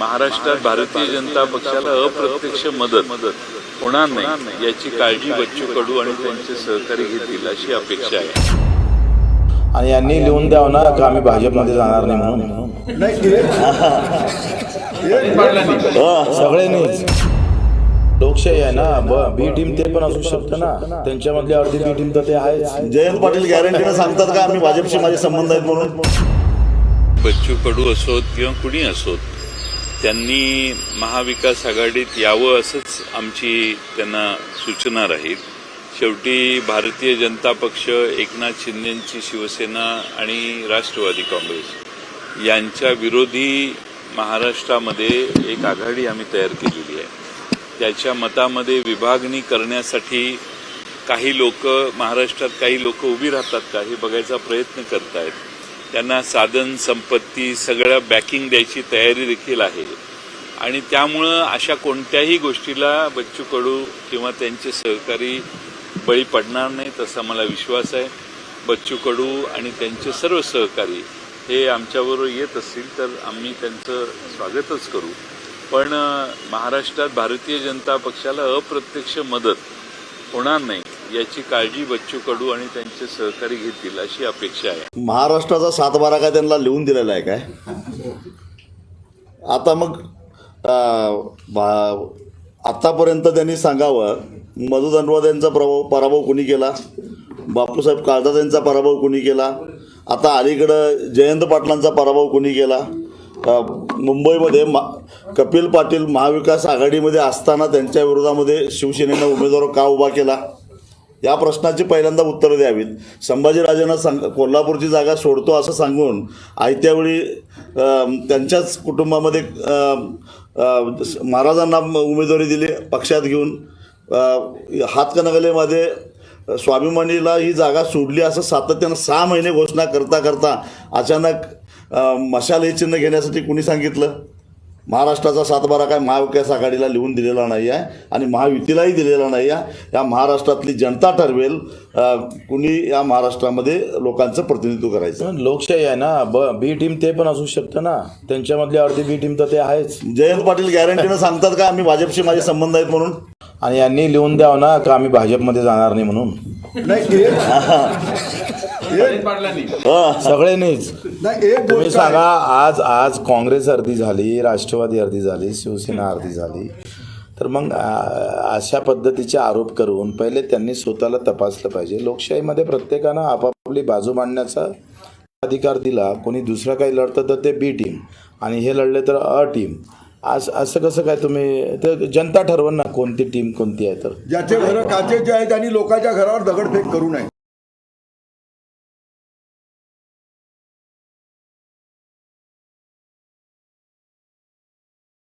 महाराष्ट्रात भारतीय जनता पक्षाला अप्रत्यक्ष मदत होणार नाही याची काळजी बच्चू कडू आणि त्यांचे सहकारी घेतील अशी अपेक्षा आहे. आणि यांनी लिहून द्यावं ना का आम्ही भाजपमध्ये जाणार नाही म्हणून? सगळ्यांनीच. लोकशाही आहे ना ब- बी टीम ते पण असू शकतं ना. त्यांच्यामधली अर्धी बी टीम तर ते आहेच. जयंत पाटील गॅरंटीनं सांगतात का आम्ही भाजपशी माझे संबंध आहेत म्हणून? बच्चू कडू असोत किंवा कुणी असोत त्यांनी महाविकास आघाडीत यावं असंच आमची त्यांना सूचना राहील. शेवटी भारतीय जनता पक्ष एकनाथ शिंदेची शिवसेना आणि राष्ट्रवादी काँग्रेस यांच्या विरोधी महाराष्ट्रामध्ये एक आघाडी आम्ही तयार केलेली आहे. त्याच्या मतामध्ये विभागणी करण्यासाठी काही लोक महाराष्ट्रात काही लोक उभी राहतात का हे बघायचा प्रयत्न करतायत. त्यांना साधन संपत्ती सगळं बॅकिंग द्यायची तयारी देखील आहे. आणि त्यामुळं अशा कोणत्याही गोष्टीला बच्चू कडू किंवा त्यांचे सहकारी बळी पडणार नाहीत असा मला विश्वास आहे. बच्चू कडू आणि त्यांचे सर्व सहकारी हे आमच्याबरोबर येत असतील तर आम्ही त्यांचं स्वागतच करू. पण महाराष्ट्रात भारतीय जनता पक्षाला अप्रत्यक्ष मदत होणार नाही. याची काळजी बच्चू कडू आणि त्यांचे सहकारी घेतील अशी अपेक्षा आहे. महाराष्ट्राचा सातबारा काय त्यांना लिहून दिलेला आहे काय? आता मग आत्तापर्यंत आतापर्यंत त्यांनी सांगावं मधु दंडवाद यांचा प्रभाव पराभव कोणी केला? बापूसाहेब काळदास यांचा पराभव कोणी केला? आता अलीकडं जयंत पाटलांचा पराभव कोणी केला? मुंबईमध्ये मा कपिल पाटील महाविकास आघाडीमध्ये असताना त्यांच्या विरोधामध्ये शिवसेनेनं उमेदवार का उभा केला? या प्रश्नाची पहिल्यांदा उत्तरं द्यावीत. संभाजीराजांना सांग कोल्हापूरची जागा सोडतो असं सांगून आयत्यावेळी त्यांच्याच कुटुंबामध्ये महाराजांना उमेदवारी दिली पक्षात घेऊन हातकणगलेमध्ये हातकणंगलेमध्ये स्वाभिमानीला ही जागा सोडली असं सातत्यानं सहा महिने घोषणा करता करता अचानक मशाल हे चिन्ह घेण्यासाठी कुणी सांगितलं? महाराष्ट्राचा सातबारा काय महाविकास आघाडीला लिहून दिलेला नाही आहे आणि महायुतीलाही दिलेला नाही आहे. या महाराष्ट्रातली जनता ठरवेल कुणी या महाराष्ट्रामध्ये लोकांचं प्रतिनिधित्व करायचं. पण लोकशाही आहे ना ब बी टीम ते पण असू शकतं ना. त्यांच्यामधली अर्धी बी टीम तर ते आहेच. जयंत पाटील गॅरंटीनं सांगतात का आम्ही भाजपशी माझे संबंध आहेत म्हणून? आणि यांनी लिहून द्यावं ना का आम्ही भाजपमध्ये जाणार नाही म्हणून. सगळ्यांनीच तुम्ही सांगा आज आज काँग्रेस अर्धी झाली राष्ट्रवादी अर्धी झाली शिवसेना अर्धी झाली. तर मग आ- अशा पद्धतीचे आरोप करून पहिले त्यांनी स्वतःला तपासलं पाहिजे. लोकशाहीमध्ये प्रत्येकानं आपापली बाजू मांडण्याचा अधिकार दिला. कोणी दुसरं काही लढतं तर ते बी टीम. आणि हे लढले तर अ टीम. असं असं कसं काय तुम्ही तर जनता ठरवण ना कोणती टीम कोणती आहे तर. ज्याचे घर काचेचे आहेत त्यांनी लोकांच्या घरावर दगडफेक करू नये.